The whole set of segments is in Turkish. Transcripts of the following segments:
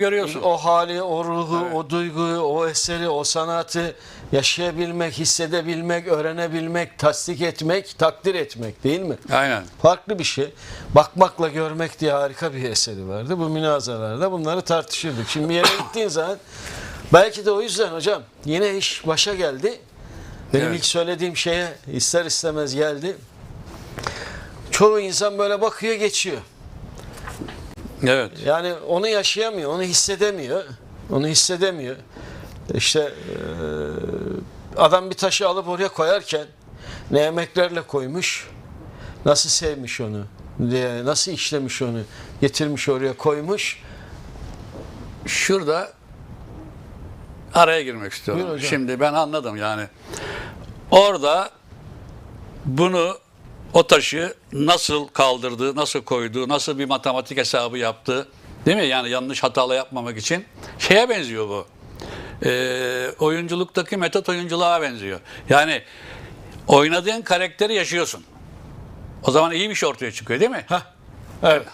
görüyorsun. o hali, o ruhu, Evet. o duyguyu, o eseri, o sanatı yaşayabilmek, hissedebilmek, öğrenebilmek, tasdik etmek, takdir etmek değil mi? Aynen. Farklı bir şey. Bakmakla görmek diye harika bir eseri vardı. Bu münazalarda bunları tartışırdık. Şimdi bir yere gittiğin zaman belki de o yüzden hocam yine iş başa geldi. Benim Evet. ilk söylediğim şeye ister istemez geldi. Çoğu insan böyle bakıyor geçiyor. Evet. Yani onu yaşayamıyor, onu hissedemiyor. Onu hissedemiyor. İşte eee, adam bir taşı alıp oraya koyarken ne emeklerle koymuş, nasıl sevmiş onu, diye, nasıl işlemiş onu, getirmiş oraya koymuş. Şurada araya girmek istiyorum. Şimdi ben anladım yani. Orada bunu o taşı nasıl kaldırdı, nasıl koydu, nasıl bir matematik hesabı yaptı. Değil mi? Yani yanlış hatalı yapmamak için. Şeye benziyor bu. Ee, oyunculuktaki metot oyunculuğa benziyor. Yani oynadığın karakteri yaşıyorsun. O zaman iyi bir şey ortaya çıkıyor değil mi? Hah. Evet.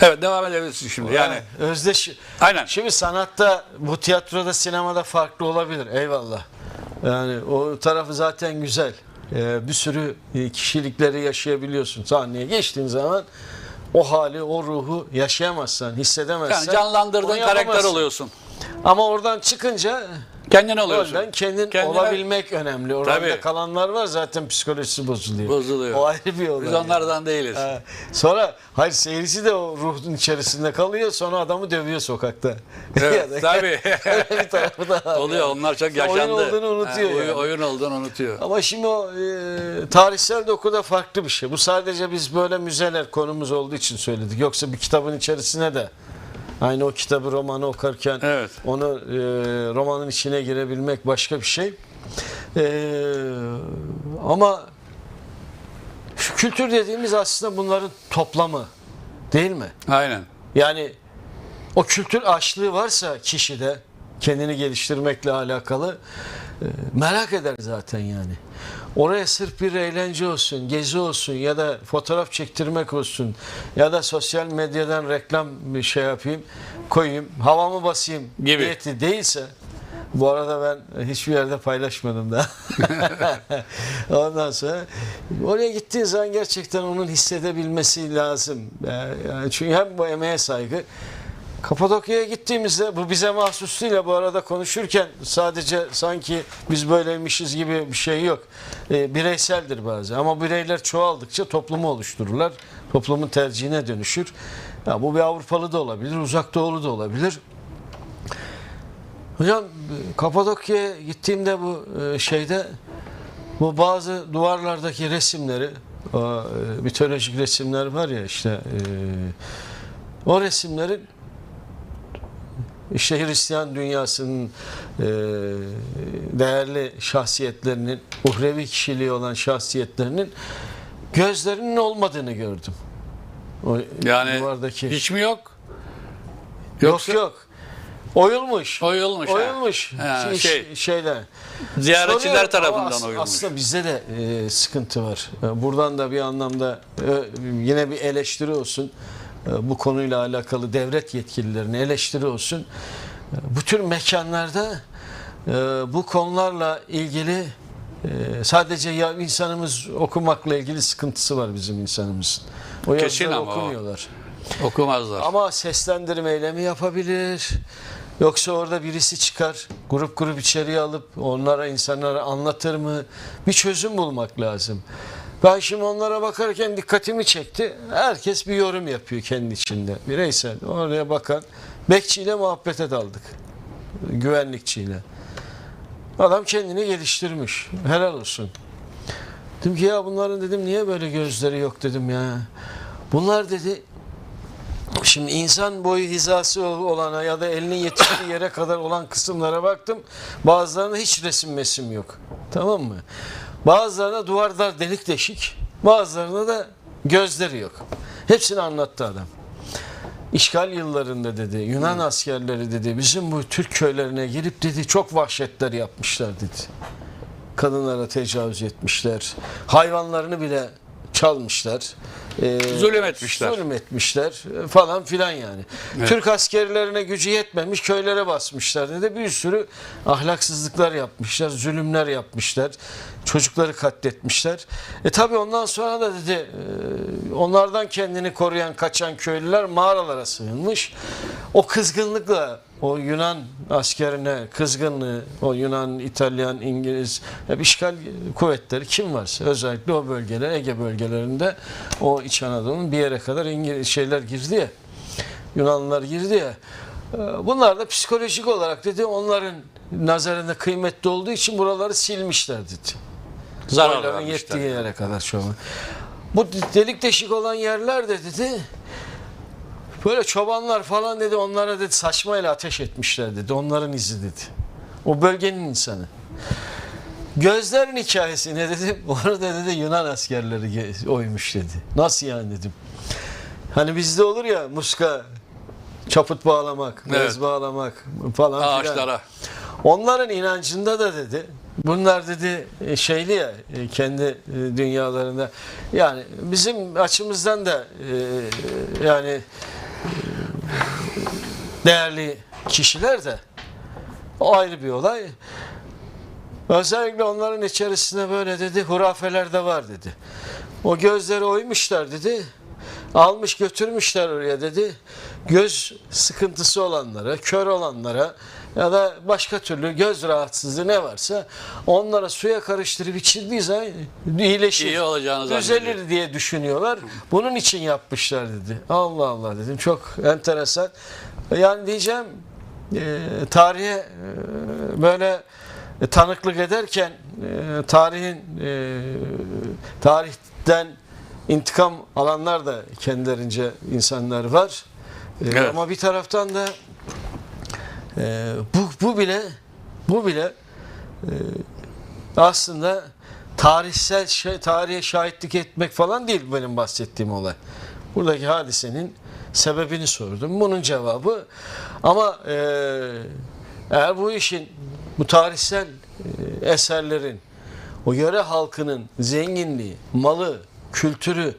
Evet devam edebilirsin şimdi. Yani özdeş. Aynen. Şimdi sanatta, bu tiyatroda, sinemada farklı olabilir. Eyvallah. Yani o tarafı zaten güzel. Ee, bir sürü e, kişilikleri yaşayabiliyorsun. Sahneye geçtiğin zaman o hali, o ruhu yaşayamazsan, hissedemezsen. yani canlandırdığın karakter oluyorsun. Ama oradan çıkınca Kendin oluyorsun. Rolden kendin Kendine- olabilmek önemli. Orada Tabii. kalanlar var zaten psikolojisi bozuluyor. Bozuluyor. O ayrı bir olay. Biz onlardan değiliz. Ha, Sonra hayır seyirci de o ruhun içerisinde kalıyor sonra adamı dövüyor sokakta. Evet, Ya da- tabii. Öyle bir tarafı da var. Oluyor onlar çok Oyun yaşandı. olduğunu unutuyor Ha, oyun, yani. oyun olduğunu unutuyor. Ama şimdi o e, tarihsel dokuda farklı bir şey. Bu sadece biz böyle müzeler konumuz olduğu için söyledik. Yoksa bir kitabın içerisine de aynı o kitabı romanı okurken Evet. onu e, romanın içine girebilmek başka bir şey. E, ama kültür dediğimiz aslında bunların toplamı değil mi? Aynen. Yani o kültür açlığı varsa kişide kendini geliştirmekle alakalı merak eder zaten yani. Oraya sırf bir eğlence olsun, gezi olsun ya da fotoğraf çektirmek olsun ya da sosyal medyadan reklam bir şey yapayım, koyayım, havamı basayım Gibi. niyeti değilse bu arada ben hiçbir yerde paylaşmadım da. Ondan sonra oraya gittiğin zaman gerçekten onun hissedebilmesi lazım. Yani çünkü hem bu emeğe saygı Kapadokya'ya gittiğimizde bu bize mahsus ya bu arada konuşurken sadece sanki biz böyleymişiz gibi bir şey yok. E, bireyseldir bazı ama bireyler çoğaldıkça toplumu oluştururlar. Toplumun tercihine dönüşür. Ya bu bir Avrupalı da olabilir, uzak doğulu da olabilir. Hocam Kapadokya'ya gittiğimde bu e, şeyde bu bazı duvarlardaki resimleri o e, mitolojik resimler var ya işte e, o resimlerin işte Hristiyan dünyasının e, değerli şahsiyetlerinin uhrevi kişiliği olan şahsiyetlerinin gözlerinin olmadığını gördüm. O Yani duvardaki. hiç mi yok? yok Yoksa yok. Oyulmuş. Oyulmuş, ha. Oyulmuş. Ha, Şey- şey. şeyler. ziyaretçiler Soruyorum tarafından as- oyulmuş. Aslında bizde de e, sıkıntı var. E, Buradan da bir anlamda e, yine bir eleştiri olsun. E, bu konuyla alakalı devlet yetkililerine eleştiri olsun. E, bu tür mekanlarda e, bu konularla ilgili e, sadece ya insanımız okumakla ilgili sıkıntısı var bizim insanımızın. O Kesin ama o. okumuyorlar. Okumazlar. Ama seslendirmeyle mi yapabilir? Yoksa orada birisi çıkar, grup grup içeriye alıp onlara, insanlara anlatır mı? Bir çözüm bulmak lazım. Ben şimdi onlara bakarken dikkatimi çekti. Herkes bir yorum yapıyor kendi içinde. Bireysel. Oraya bakan bekçiyle muhabbete daldık. Güvenlikçiyle. Adam kendini geliştirmiş. Helal olsun. Dedim ki ya bunların dedim niye böyle gözleri yok dedim ya. Bunlar dedi Şimdi insan boyu hizası olana ya da elinin yetiştiği yere kadar olan kısımlara baktım. Bazılarında hiç resim mesim yok. Tamam mı? Bazılarında duvarlar delik deşik. Bazılarında da gözleri yok. Hepsini anlattı adam. İşgal yıllarında dedi Yunan askerleri dedi bizim bu Türk köylerine girip dedi çok vahşetler yapmışlar dedi. Kadınlara tecavüz etmişler. Hayvanlarını bile çalmışlar. e, Zulüm etmişler. zulüm etmişler e, falan filan yani. Evet. Türk askerlerine gücü yetmemiş köylere basmışlar dedi. Bir sürü ahlaksızlıklar yapmışlar, zulümler yapmışlar. Çocukları katletmişler. E tabi ondan sonra da dedi e, onlardan kendini koruyan kaçan köylüler mağaralara sığınmış. O kızgınlıkla o Yunan askerine kızgınlığı, o Yunan, İtalyan, İngiliz, hep işgal kuvvetleri kim varsa özellikle o bölgeler, Ege bölgelerinde o İç Anadolu'nun bir yere kadar İngiliz şeyler girdi ya. Yunanlılar girdi ya. e, Bunlar da psikolojik olarak dedi onların nazarında kıymetli olduğu için buraları silmişler dedi. Zarar Oyların vermişler. yettiği yere kadar çoğu. Bu delik deşik olan yerler de dedi böyle çobanlar falan dedi onlara dedi saçmayla ateş etmişler dedi. Onların izi dedi. O bölgenin insanı. Gözlerin hikayesi ne dedi? Orada dedi Yunan askerleri oymuş dedi. Nasıl yani dedim. Hani bizde olur ya muska çaput bağlamak, bez Evet. bağlamak falan filan. Ağaçlara. Onların inancında da dedi bunlar dedi e, şeyli ya e, kendi e, dünyalarında yani bizim açımızdan da yani değerli kişiler de o ayrı bir olay. Özellikle onların içerisinde böyle dedi hurafeler de var dedi. O gözleri oymuşlar dedi. Almış götürmüşler oraya dedi. Göz sıkıntısı olanlara, kör olanlara ya da başka türlü göz rahatsızlığı ne varsa onlara suya karıştırıp içildiği zaman iyileşir. İyi olacağını. Düzelir diye düşünüyorlar. Bunun için yapmışlar dedi. Allah Allah dedim. Çok enteresan. Yani diyeceğim e, tarihe e, böyle e, tanıklık ederken e, tarihin e, tarihten intikam alanlar da kendilerince insanlar var. E, Evet. Ama bir taraftan da e, bu, bu bile bu bile e, aslında tarihsel şey, tarihe şahitlik etmek falan değil benim bahsettiğim olay. Buradaki hadisenin sebebini sordum. Bunun cevabı ama e, eğer bu işin bu tarihsel e, eserlerin o yöre halkının zenginliği, malı, kültürü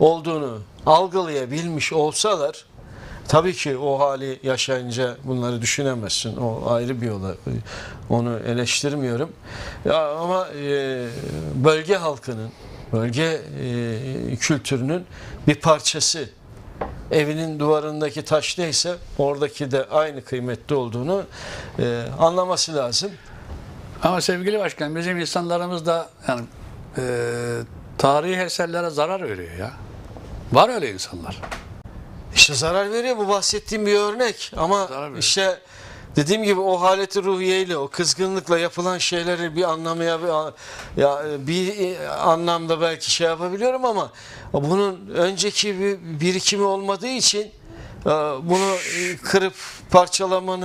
olduğunu algılayabilmiş olsalar tabii ki o hali yaşayınca bunları düşünemezsin. O ayrı bir olay. Onu eleştirmiyorum. Ya ama e, bölge halkının, bölge e, kültürünün bir parçası evinin duvarındaki taş neyse oradaki de aynı kıymetli olduğunu e, anlaması lazım. Ama sevgili başkan bizim insanlarımız da yani e, tarihi eserlere zarar veriyor ya. Var öyle insanlar. İşte zarar veriyor. Bu bahsettiğim bir örnek. Ama işte dediğim gibi o haleti ruhiyeyle o kızgınlıkla yapılan şeyleri bir anlamaya bir, ya bir anlamda belki şey yapabiliyorum ama bunun önceki bir birikimi olmadığı için e, bunu kırıp parçalamanın